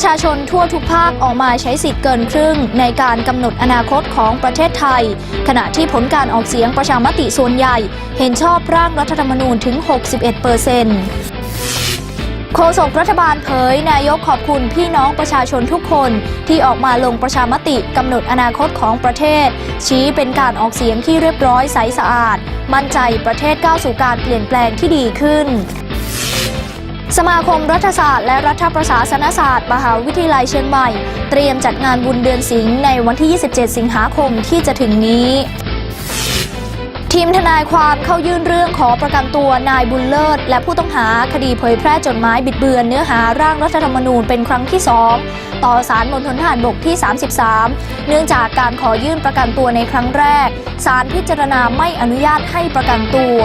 ประชาชนทั่วทุกภาคออกมาใช้สิทธิ์เกินครึ่ง ในการกำหนดอนาคตของประเทศไทย ขณะที่ผลการออกเสียงประชามติส่วนใหญ่ เห็นชอบร่างรัฐธรรมนูญถึง 61เปอร์เซ็นต์โฆษกรัฐบาลเผย นายกขอบคุณพี่น้องประชาชนทุกคนที่ออกมาลงประชามติกำหนดอนาคตของประเทศ ชี้เป็นการออกเสียงที่เรียบร้อยใสสะอาด มั่นใจประเทศก้าวสู่การเปลี่ยนแปลงที่ดีขึ้น สมาคมรัฐศาสตร์และรัฐประศาสนศาสตร์ มหาวิทยาลัยเชียงใหม่ เตรียมจัดงานบุญเดือนสิงห์ในวันที่ 27 สิงหาคมที่จะถึงนี้ ทีมทนายความเข้ายื่นเรื่องขอประกันตัวนายบุญเลิศ และผู้ต้องหาคดีเผยแพร่จดหมายบิดเบือนเนื้อหาร่างรัฐธรรมนูญเป็นครั้งที่ 2 ต่อสารมณฑลทหารบกที่ 33 เนื่องจากการขอยื่นประกันตัวในครั้งแรกศาลพิจารณาไม่อนุญาตให้ประกันตัว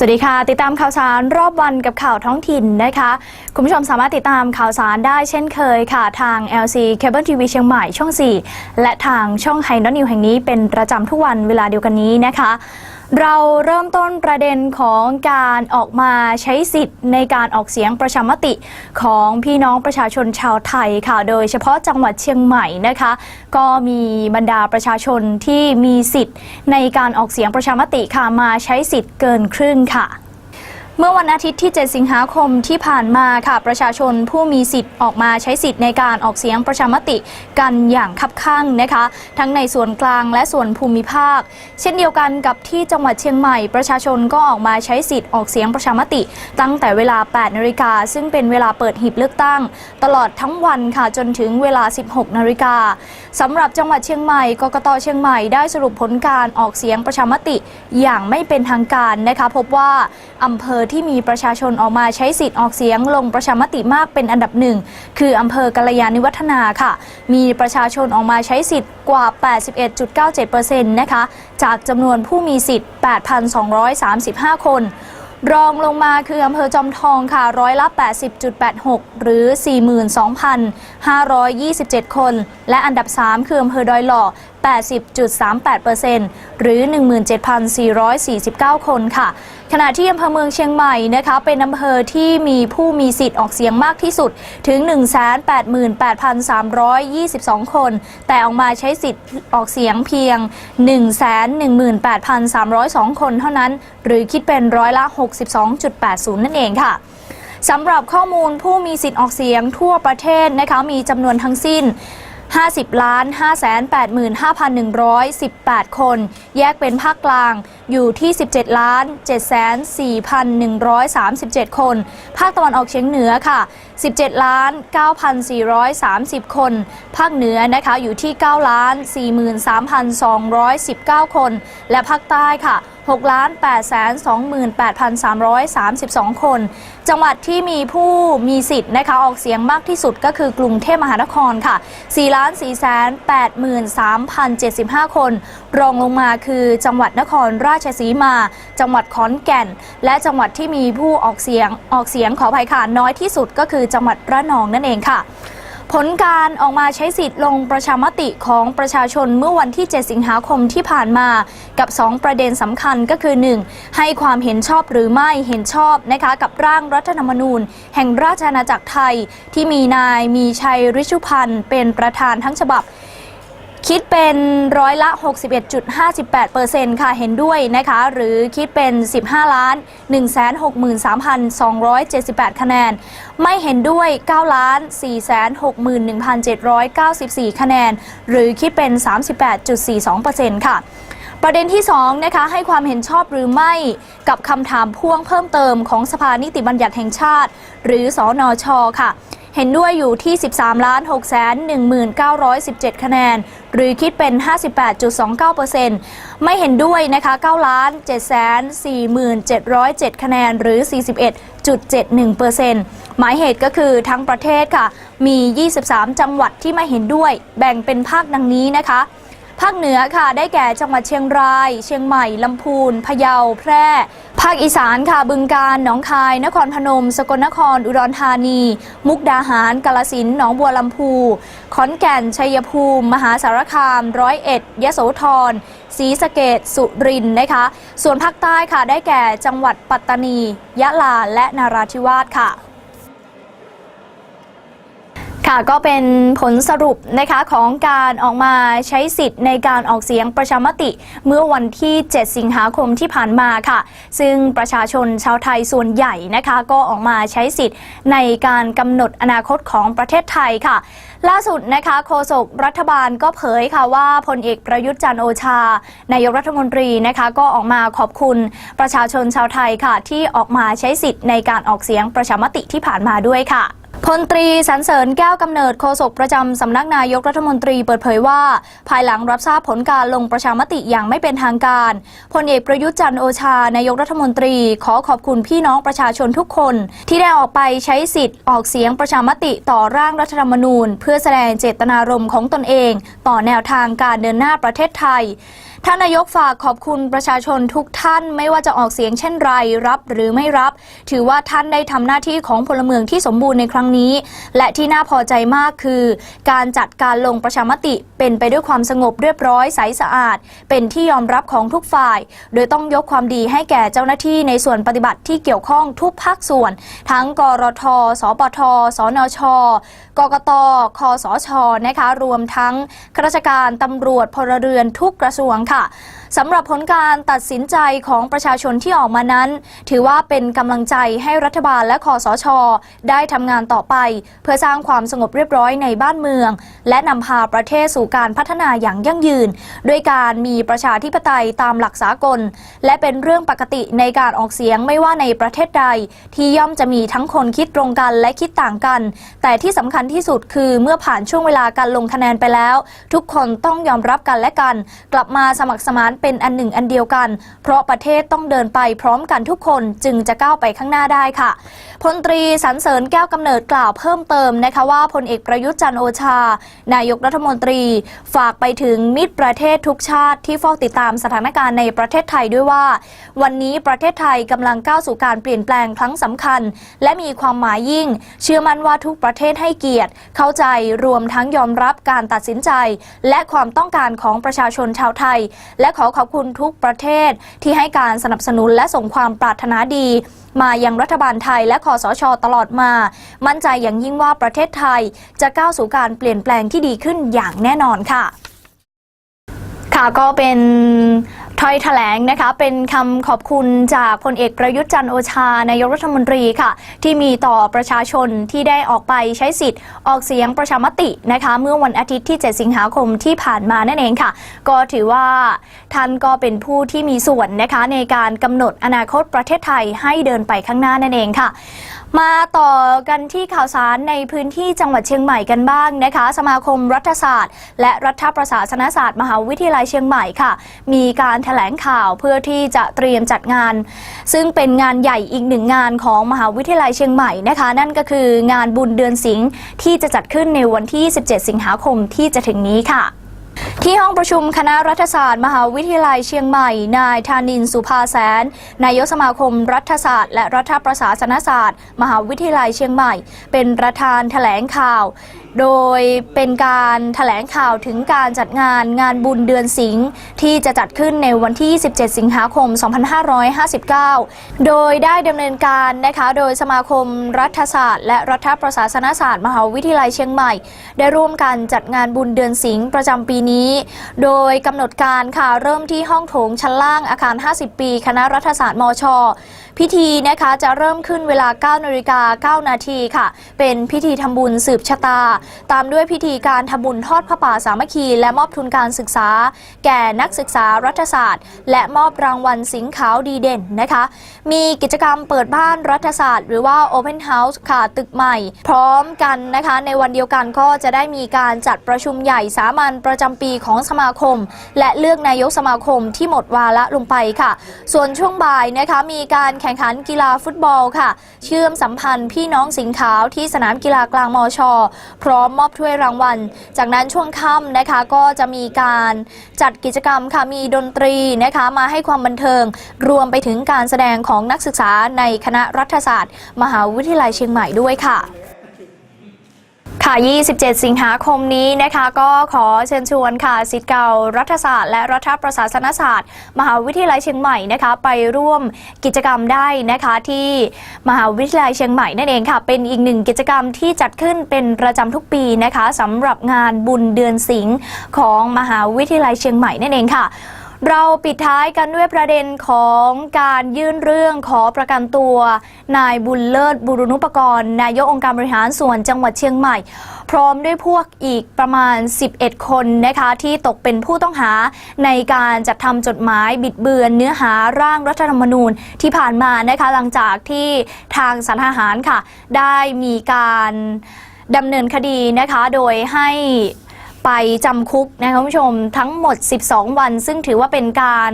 สวัสดีค่ะ ติดตามข่าวสารรอบวันกับข่าวท้องถิ่นนะคะ คุณผู้ชมสามารถติดตามข่าวสารได้เช่นเคยค่ะ ทาง LC Cable TV เชียงใหม่ช่อง 4 และทางช่องไฮนอนิวแห่งนี้เป็นประจำทุกวันเวลาเดียวกันนี้นะคะ เราเริ่มต้นประเด็นของการออกมาใช้สิทธิ์ในการออกเสียงประชามติของพี่น้องประชาชนชาวไทยค่ะ โดยเฉพาะจังหวัดเชียงใหม่นะคะ ก็มีบรรดาประชาชนที่มีสิทธิ์ในการออกเสียงประชามติค่ะมาใช้สิทธิ์เกินครึ่งค่ะ เมื่อวันอาทิตย์ที่ 7 สิงหาคมที่ผ่านมาค่ะ ประชาชนผู้มีสิทธิ์ออกมาใช้สิทธิ์ในการออกเสียงประชามติกันอย่างคับข้างนะคะ ทั้งในส่วนกลางและส่วนภูมิภาค เช่นเดียวกันกับที่จังหวัดเชียงใหม่ ประชาชนก็ออกมาใช้สิทธิ์ออกเสียงประชามติ ตั้งแต่เวลา 8 นาฬิกาซึ่งเป็นเวลาเปิดหีบเลือกตั้ง ตลอดทั้งวันค่ะจนถึงเวลา 16 นาฬิกาสำหรับจังหวัดเชียงใหม่กกตเชียงใหม่ได้สรุปผลการออกเสียงประชามติ อย่างไม่เป็นทางการนะคะพบว่าอำเภอที่มีประชาชนออกมาใช้สิทธิ์ออกเสียงลงประชามติมากเป็นอันดับหนึ่ง คืออำเภอกัลยาณิวัฒนาค่ะ มีประชาชนออกมาใช้สิทธิ์กว่า 81.97%นะคะ จากจำนวนผู้มีสิทธิ์ 8,235 คนรองลงมาคืออำเภอจอมทองค่ะร้อยละ 80.86 หรือ 42,527 คน และอันดับ 3 คืออำเภอดอยหล่อ80.38%หรือ 17,449 คนค่ะ ขณะที่อำเภอเมืองเชียงใหม่นะคะ เป็นอำเภอที่มีผู้มีสิทธิ์ออกเสียงมากที่สุดถึง 188,322 คน แต่ออกมาใช้สิทธิ์ออกเสียงเพียง 118,302 คนเท่านั้น หรือคิดเป็นร้อยละ 62.80 นั่นเองค่ะสำหรับข้อมูลผู้มีสิทธิ์ออกเสียงทั่วประเทศนะคะมีจำนวนทั้งสิ้น 50 ล้าน 585,118 คน แยกเป็นภาคกลาง อยู่ที่ 17 ล้าน 7,4,137 คน ภาคตะวันออกเฉียงเหนือค่ะ 17 ล้าน 9,430 คน ภาคเหนือนะคะอยู่ที่ 9 ล้าน 43,219 คน และภาคใต้ค่ะ6ล้าน828,332 คน จังหวัดที่มีผู้มีสิทธิ์นะคะออกเสียงมากที่สุดก็คือกรุงเทพมหานครค่ะ4ล้าน483,075 คนรองลงมาคือจังหวัดนครราชสีมา จังหวัดขอนแก่น และจังหวัดที่มีผู้ออกเสียงออกเสียงขอภัยค่ะน้อยที่สุดก็คือจังหวัดระนองนั่นเองค่ะผลการออกมาใช้สิทธิ์ลงประชามติของประชาชนเมื่อวันที่ 7 สิงหาคมที่ผ่านมา กับ 2 ประเด็นสำคัญก็คือ 1. ให้ความเห็นชอบหรือไม่เห็นชอบนะคะกับร่างรัฐธรรมนูญ แห่งราชอาณาจักรไทย ที่มีนายมีชัยฤชุพันธ์เป็นประธานทั้งฉบับ คิดเป็นร้อยละ 61.58%ค่ะเห็นด้วยนะคะ หรือคิดเป็น 15 ล้าน 163,278 คะแนน ไม่เห็นด้วย 9 ล้าน 461,794 คะแนน หรือคิดเป็น 38.42%ค่ะประเด็นที่2นะคะให้ความเห็นชอบหรือไม่กับคำถามพ่วงเพิ่มเติมของสภานิติบัญญัติแห่งชาติ หรือสอนอชอค่ะ เห็นด้วยอยู่ที่ 13ล้าน6 1 9 1 7 คะแนน หรือคิดเป็น 58.29%ไม่เห็นด้วยนะคะ9ล้าน7 4 7 0 7 คะแนน หรือ 41.71%หมายเหตุก็คือทั้งประเทศค่ะ มี 23 จังหวัดที่ไม่เห็นด้วย แบ่งเป็นภาคดังนี้นะคะ ภาคเหนือค่ะได้แก่จังหวัดเชียงราย เชียงใหม่ลำพูนพะเยาแพร่ ภาคอีสานค่ะบึงกาฬหนองคาย นครพนม สกลนคร อุดรธานี มุกดาหารกาลสินหนองบัวลำพู ขอนแก่นชัยภูมิ มหาสารคาม ร้อยเอ็ดยโสธรศรีสะเกดสุรินทร์นะคะ ส่วนภาคใต้ค่ะได้แก่จังหวัดปัตตานี ยะลาและนาราธิวาสค่ะ ค่ะก็เป็นผลสรุปนะคะของการออกมาใช้สิทธิ์ในการออกเสียงประชามติ เมื่อวันที่ 7 สิงหาคมที่ผ่านมาค่ะ ซึ่งประชาชนชาวไทยส่วนใหญ่นะคะ ก็ออกมาใช้สิทธิ์ในการกำหนดอนาคตของประเทศไทยค่ะ ล่าสุดนะคะโฆษกรัฐบาลก็เผยค่ะว่าพลเอกประยุทธ์จันโอชา นายกรัฐมนตรีนะคะ ก็ออกมาขอบคุณประชาชนชาวไทยค่ะ ที่ออกมาใช้สิทธิ์ในการออกเสียงประชามติที่ผ่านมาด้วยค่ะ พลตรีสรรเสริญแก้วกำเนิดโฆษกประจำสำนักนายกรัฐมนตรีเปิดเผยว่า ภายหลังรับทราบผลการลงประชามติอย่างไม่เป็นทางการพลเอกประยุทธ์จันโอชานายกรัฐมนตรี ขอขอบคุณพี่น้องประชาชนทุกคน ที่ได้ออกไปใช้สิทธิ์ออกเสียงประชามติต่อร่างรัฐธรรมนูญ เพื่อแสดงเจตนารมณ์ของตนเอง ต่อแนวทางการเดินหน้าประเทศไทย ท่านนายกฝากขอบคุณประชาชนทุกท่านไม่ว่าจะออกเสียงเช่นไรรับหรือไม่รับ ถือว่าท่านได้ทำหน้าที่ของพลเมืองที่สมบูรณ์ในครั้งนี้ และที่น่าพอใจมากคือ การจัดการลงประชามติเป็นไปด้วยความสงบเรียบร้อยใสสะอาด เป็นที่ยอมรับของทุกฝ่าย โดยต้องยกความดีให้แก่เจ้าหน้าที่ในส่วนปฏิบัติที่เกี่ยวข้องทุกภาคส่วน ทั้งกรท สปท สนช กกต คสช นะคะ รวมทั้งข้าราชการตำรวจพลเรือนทุกกระทรวงค่ะ สำหรับผลการตัดสินใจของประชาชนที่ออกมานั้น ถือว่าเป็นกำลังใจให้รัฐบาลและคอสช ได้ทำงานต่อไป เพื่อสร้างความสงบเรียบร้อยในบ้านเมือง และนำพาประเทศสู่การพัฒนาอย่างยั่งยืน ด้วยการมีประชาธิปไตยตามหลักสากล และเป็นเรื่องปกติในการออกเสียงไม่ว่าในประเทศใด ที่ย่อมจะมีทั้งคนคิดตรงกันและคิดต่างกัน แต่ที่สำคัญที่สุดคือเมื่อผ่านช่วงเวลาการลงคะแนนไปแล้ว ทุกคนต้องยอมรับกันและกัน กลับมาสมัครสมานเป็นอันหนึ่งอันเดียวกัน เพราะประเทศต้องเดินไปพร้อมกันทุกคนจึงจะก้าวไปข้างหน้าได้ค่ะพลตรีสรรเสริญแก้วกำเนิดกล่าวเพิ่มเติมนะคะว่าพลเอกประยุทธ์จันโอชา นายกรัฐมนตรี ฝากไปถึงมิตรประเทศทุกชาติที่เฝ้าติดตามสถานการณ์ในประเทศไทยด้วยว่า วันนี้ประเทศไทยกำลังก้าวสู่การเปลี่ยนแปลงครั้งสำคัญ และมีความหมายยิ่ง เชื่อมั่นว่าทุกประเทศให้เกียรติ เข้าใจรวมทั้งยอมรับการตัดสินใจ และความต้องการของประชาชนชาวไทย และขอขอบคุณทุกประเทศที่ให้การสนับสนุนและส่งความปรารถนาดี มายังรัฐบาลไทยและคอสช ตลอดมา มั่นใจอย่างยิ่งว่าประเทศไทยจะก้าวสู่การเปลี่ยนแปลงที่ดีขึ้นอย่างแน่นอนค่ะ ค่ะก็เป็น ถ้อยแถลงนะคะเป็นคำขอบคุณจากพลเอกประยุทธ์จันโอชานายกรัฐมนตรีค่ะ ที่มีต่อประชาชนที่ได้ออกไปใช้สิทธิ์ ออกเสียงประชามตินะคะเมื่อวันอาทิตย์ที่ 7 สิงหาคมที่ผ่านมานั่นเองค่ะ ก็ถือว่าท่านก็เป็นผู้ที่มีส่วนนะคะในการกำหนดอนาคตประเทศไทยให้เดินไปข้างหน้านั่นเองค่ะ มาต่อกันที่ข่าวสารในพื้นที่จังหวัดเชียงใหม่กันบ้างนะคะ สมาคมรัฐศาสตร์ และรัฐประศาสนศาสตร์มหาวิทยาลัยเชียงใหม่ค่ะ มีการแถลงข่าวเพื่อที่จะเตรียมจัดงาน ซึ่งเป็นงานใหญ่อีกหนึ่งงานของมหาวิทยาลัยเชียงใหม่นะคะ นั่นก็คืองานบุญเดือนสิงห์ที่จะจัดขึ้นในวันที่ 17 สิงหาคมที่จะถึงนี้ค่ะ ที่ห้องประชุมคณะรัฐศาสตร์ มหาวิทยาลัยเชียงใหม่ นายธานินสุภาแสน นายกสมาคมรัฐศาสตร์ และรัฐประศาสนศาสตร์ มหาวิทยาลัยเชียงใหม่ เป็นประธานแถลงข่าว โดยเป็นการแถลงข่าวถึงการจัดงานงานบุญเดือนสิงห์ที่จะจัดขึ้นในวันที่17สิงหาคม 2559 โดยได้ดำเนินการนะคะโดยสมาคมรัฐศาสตร์ และรัฐประศาสนศาสตร์ มหาวิทยาลัยเชียงใหม่ ได้ร่วมกันจัดงานบุญเดือนสิงห์ประจำปีนี้ โดยกำหนดการค่ะเริ่มที่ห้องโถงชั้นล่างอาคาร 50 ปี คณะรัฐศาสตร์มช พิธีนะคะจะเริ่มขึ้นเวลา 9นาฬิกา9นาทีค่ะ เป็นพิธีทำบุญสืบชะตา ตามด้วยพิธีการทำบุญทอดพระป่าสามัคคี และมอบทุนการศึกษา แก่นักศึกษารัฐศาสตร์ และมอบรางวัลสิงห์ขาวดีเด่นนะคะ มีกิจกรรมเปิดบ้านรัฐศาสตร์ หรือว่า Open House ค่ะตึกใหม่ พร้อมกันนะคะ ในวันเดียวกันก็จะได้มีการจัดประชุมใหญ่สามัญประจำปีของสมาคม และเลือกนายกสมาคมที่หมดวาระลงไปค่ะ ส่วนช่วงบ่ายนะคะมีการแข่ข่งขันกีฬาฟุตบอลค่ะ เชื่อมสัมพันธ์พี่น้องสิงห์ขาวที่สนามกีฬากลางมอชอพร้อมมอบถ้วยรางวัล จากนั้นช่วงค่ำนะคะก็จะมีการจัดกิจกรรมค่ะมีดนตรีนะคะมาให้ความบันเทิง รวมไปถึงการแสดงของนักศึกษาในคณะรัฐศาสตร์ มหาวิทยาลัยเชียงใหม่ด้วยค่ะ ค่ะ 27 สิงหาคมนี้นะคะ ก็ขอเชิญชวนค่ะสิทธิ์เก่ารัฐศาสตร์และรัฐประศาสนศาสตร์ มหาวิทยาลัยเชียงใหม่นะคะ ไปร่วมกิจกรรมได้นะคะที่มหาวิทยาลัยเชียงใหม่นั่นเองค่ะ เป็นอีกหนึ่งกิจกรรมที่จัดขึ้นเป็นประจำทุกปีนะคะสำหรับงานบุญเดือนสิงห์ของมหาวิทยาลัยเชียงใหม่นั่นเองค่ะ เราปิดท้ายกันด้วยประเด็นของการยื่นเรื่องขอประกันตัว นายบุญเลิศบุรุณุปกรณ์นายกองค์การบริหารส่วนจังหวัดเชียงใหม่ พร้อมด้วยพวกอีกประมาณ 11 คนนะคะที่ตกเป็นผู้ต้องหาในการจัดทำจดหมายบิดเบือนเนื้อหาร่างรัฐธรรมนูญที่ผ่านมานะคะหลังจากที่ทางสารทหารค่ะ ได้มีการดำเนินคดีนะคะโดยให้ ไปจำคุกนะคะคุณผู้ชมทั้งหมด 12 วัน ซึ่งถือว่าเป็นการ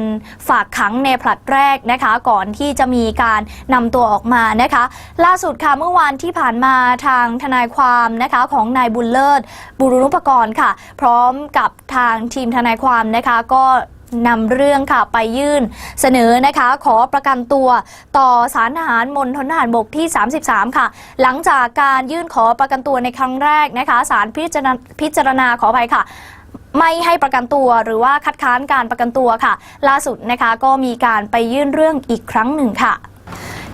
ฝากขังในผลัดแรกนะคะ ก่อนที่จะมีการนำตัวออกมานะคะ ล่าสุดค่ะเมื่อวานที่ผ่านมาทางทนายความนะคะของนายบุญเลิศบุรุณุปกรณ์ค่ะ พร้อมกับทางทีมทนายความนะคะก็ นำเรื่องค่ะไปยื่นเสนอนะคะ ขอประกันตัวต่อสารทหารมณฑลทหารบกที่ 33 ค่ะ หลังจากการยื่นขอประกันตัวในครั้งแรกนะคะสารพิจารณาพิจารณาขออภัยค่ะไม่ให้ประกันตัวหรือว่าคัดค้านการประกันตัวค่ะ ล่าสุดนะคะก็มีการไปยื่นเรื่องอีกครั้งหนึ่งค่ะ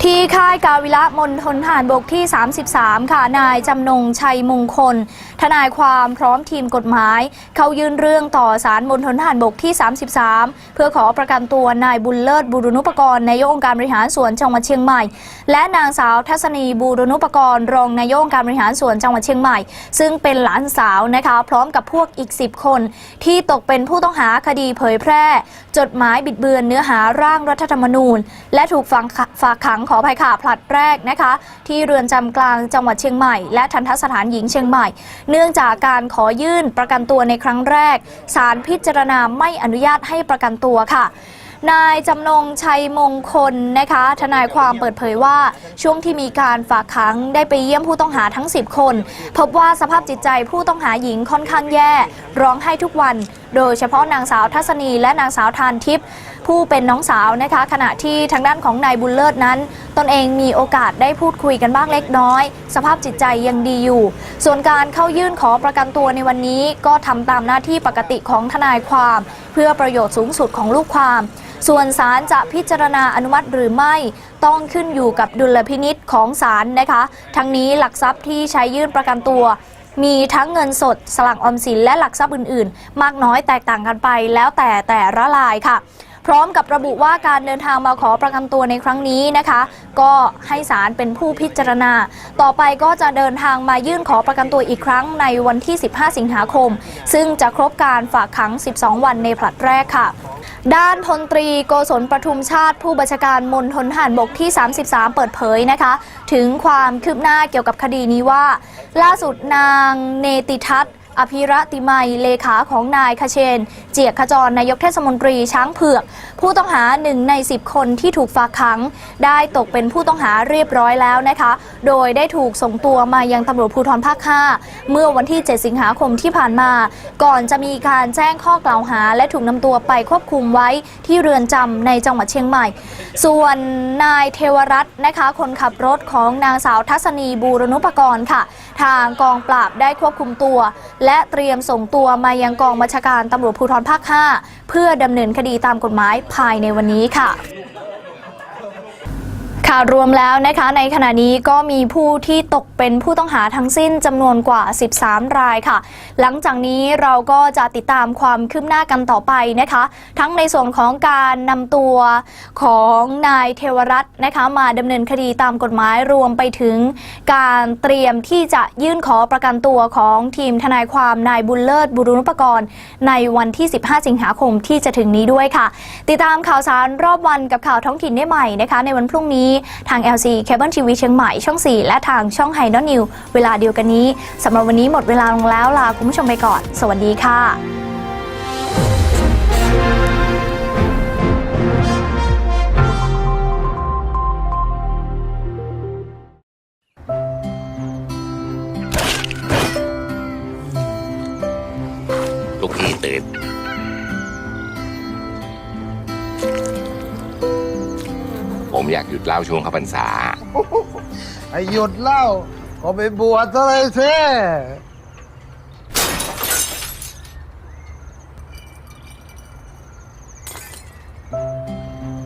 ที่ค่ายกาวิระมณฑลทหารบกที่ 33 ค่ะ นายจำนงชัยมงคล ทนายความพร้อมทีมกฎหมาย เขายื่นเรื่องต่อศาลมณฑลทหารบกที่ 33 เพื่อขอประกันตัวนายบุญเลิศบุรุณุปกรณ์นายกองค์การบริหารส่วนจังหวัดเชียงใหม่ และนางสาวทัศนีบุรุณุปกรณ์รองนายกองค์การบริหารส่วนจังหวัดเชียงใหม่ ซึ่งเป็นหลานสาวนะคะ พร้อมกับพวกอีก 10 คน ที่ตกเป็นผู้ต้องหาคดีเผยแพร่จดหมายบิดเบือนเนื้อหาร่างรัฐธรรมนูญ และถูกฝังฝากขังขอภัยค่ะผลัดแรกนะคะ ที่เรือนจำกลางจังหวัดเชียงใหม่ และทันทสถานหญิงเชียงใหม่ เนื่องจากการขอยื่นประกันตัวในครั้งแรกศาลพิจารณาไม่อนุญาตให้ประกันตัวค่ะ นายจำนงชัยมงคลนะคะทนายความเปิดเผยว่าช่วงที่มีการฝากขังได้ไปเยี่ยมผู้ต้องหาทั้ง 10 คน พบว่าสภาพจิตใจผู้ต้องหาหญิงค่อนข้างแย่ ร้องไห้ทุกวัน โดยเฉพาะนางสาวทัศนีและนางสาวทานทิพย์ผู้เป็นน้องสาวนะคะ ขณะที่ทางด้านของนายบุญเลิศนั้น ตนเองมีโอกาสได้พูดคุยกันบ้างเล็กน้อย สภาพจิตใจยังดีอยู่ ส่วนการเข้ายื่นขอประกันตัวในวันนี้ ก็ทำตามหน้าที่ปกติของทนายความ เพื่อประโยชน์สูงสุดของลูกความ ส่วนศาลจะพิจารณาอนุมัติหรือไม่ต้องขึ้นอยู่กับดุลพินิษของศาลนะคะ ทั้งนี้หลักทรัพย์ที่ใช้ยื่นประกันตัว มีทั้งเงินสด สลักออมสินและหลักทรัพย์อื่น ๆ มากน้อยแตกต่างกันไปแล้วแต่แต่ละรายค่ะ พร้อมกับระบุว่าการเดินทางมาขอประกันตัวในครั้งนี้นะคะ ก็ให้ศาลเป็นผู้พิจารณา ต่อไปก็จะเดินทางมายื่นขอประกันตัวอีกครั้งในวันที่ 15 สิงหาคม ซึ่งจะครบการฝากขัง 12 วันในผลัดแรกค่ะด้านพลตรีโกศลประทุมชาติ ผู้บัญชาการมณฑลทหารบกที่ 33 เปิดเผยนะคะ ถึงความคืบหน้าเกี่ยวกับคดีนี้ว่า ล่าสุดนางเนติทัศน์ อภิรติไมยเลขาของนายคเชน เจียกขจรนายกเทศมนตรีช้างเผือก ผู้ต้องหาหนึ่งใน 10 คนที่ถูกฝากขัง ได้ตกเป็นผู้ต้องหาเรียบร้อยแล้วนะคะ โดยได้ถูกส่งตัวมายังตำรวจภูธรภาค 5 เมื่อวันที่ 7 สิงหาคมที่ผ่านมา ก่อนจะมีการแจ้งข้อกล่าวหา และถูกนำตัวไปควบคุมไว้ที่เรือนจำในจังหวัดเชียงใหม่ ส่วนนายเทวรัตน์นะคะ คนขับรถของนางสาวทัศนีบูรณุปกรณ์ค่ะ ทางกองปราบได้ควบคุมตัว และเตรียมส่งตัวมายังกองบัญชาการตำรวจภูธรภาค 5 เพื่อดำเนินคดีตามกฎหมายภายในวันนี้ค่ะ ค่ะรวมแล้วนะคะในขณะนี้ก็มีผู้ที่ตกเป็นผู้ต้องหาทั้งสิ้นจำนวนกว่า 13 รายค่ะ หลังจากนี้เราก็จะติดตามความคืบหน้ากันต่อไปนะคะ ทั้งในส่วนของการนำตัวของนายเทวรัตน์นะคะ มาดำเนินคดีตามกฎหมายรวมไปถึง การเตรียมที่จะยื่นขอประกันตัวของทีมทนายความนายบุญเลิศบุรุณุปกรณ์ ในวันที่ 15 สิงหาคมที่จะถึงนี้ด้วยค่ะ ติดตามข่าวสารรอบวันกับข่าวท้องถิ่นได้ใหม่นะคะ ในวันพรุ่งนี้ทาง LC Cable TV เชียงใหม่ช่อง 4 และทางช่องไฮนอนิวเวลาเดียวกันนี้สำหรับวันนี้หมดเวลาลงแล้วลาคุณผู้ชมไปก่อน สวัสดีค่ะ อยากหยุดเหล่าช่วงเข้าพรรษา ไอ้หยุดเหล่าก็ไปบวชซะเลยเซ่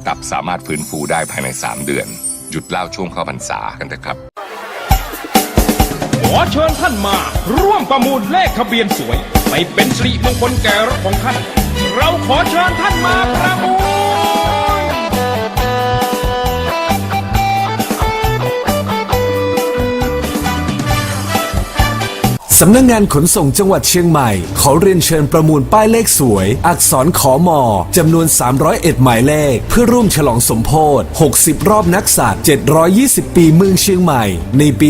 ตับสามารถฟื้นฟูได้ภายใน 3 เดือน หยุดเหล่าช่วงเข้าพรรษากันเถอะครับ ขอเชิญท่านมา ร่วมประมูลเลขทะเบียนสวย ไปเป็นสิริมงคลแก่รถของท่าน เราขอเชิญท่านมาประมูล สำนักงงานขนส่งจังหวัดเชียงใหม่ ขอเรียนเชิญประมูลป้ายเลขสวย อักษรขอมอจำนวน 301 หมายเลข เพื่อร่วมฉลองสมโพธ60 รอบนักษัตริย์720 ปีเมืองเชียงใหม่ ในปี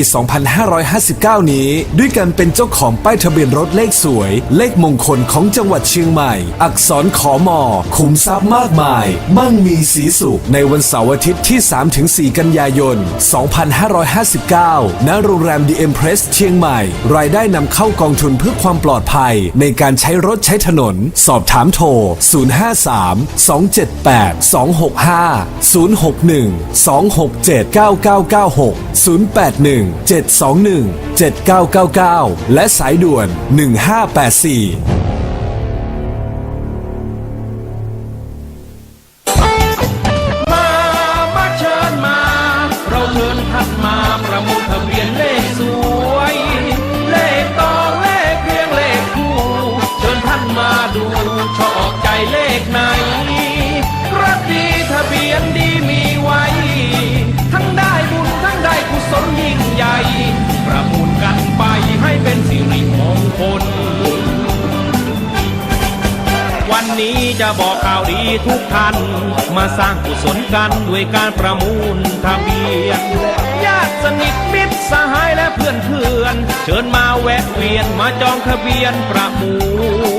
2559 นี้ ด้วยการเป็นเจ้าของป้ายทะเบียนรถเลขสวย เลขมงคลของจังหวัดเชียงใหม่ อักษรขอมอขุมทรัพย์มากมาย มั่งมีสีสุขในวันเสาร์อาทิตย์ที่ 3-4 กันยายน 2559 ณโรงแรม The Empress เชียงใหม่ รายได้นำเข้ากองทุนเพื่อความปลอดภัย ในการใช้รถใช้ถนน สอบถามโทร 053 278 265 061 267 9996 081 721 7999 และสายด่วน 1584 เลขไหนรักดีทะเบียนดีมีไว้ ทั้งได้บุญทั้งได้กุศลยิ่งใหญ่ ประมูลกันไปให้เป็นสิริมงคล วันนี้จะบอกข่าวดีทุกท่าน มาสร้างกุศลกันด้วยการประมูลทะเบียนญาติสนิทมิตรสหายและเพื่อนเพื่อน เชิญมาแวะเวียนมาจองทะเบียนประมูล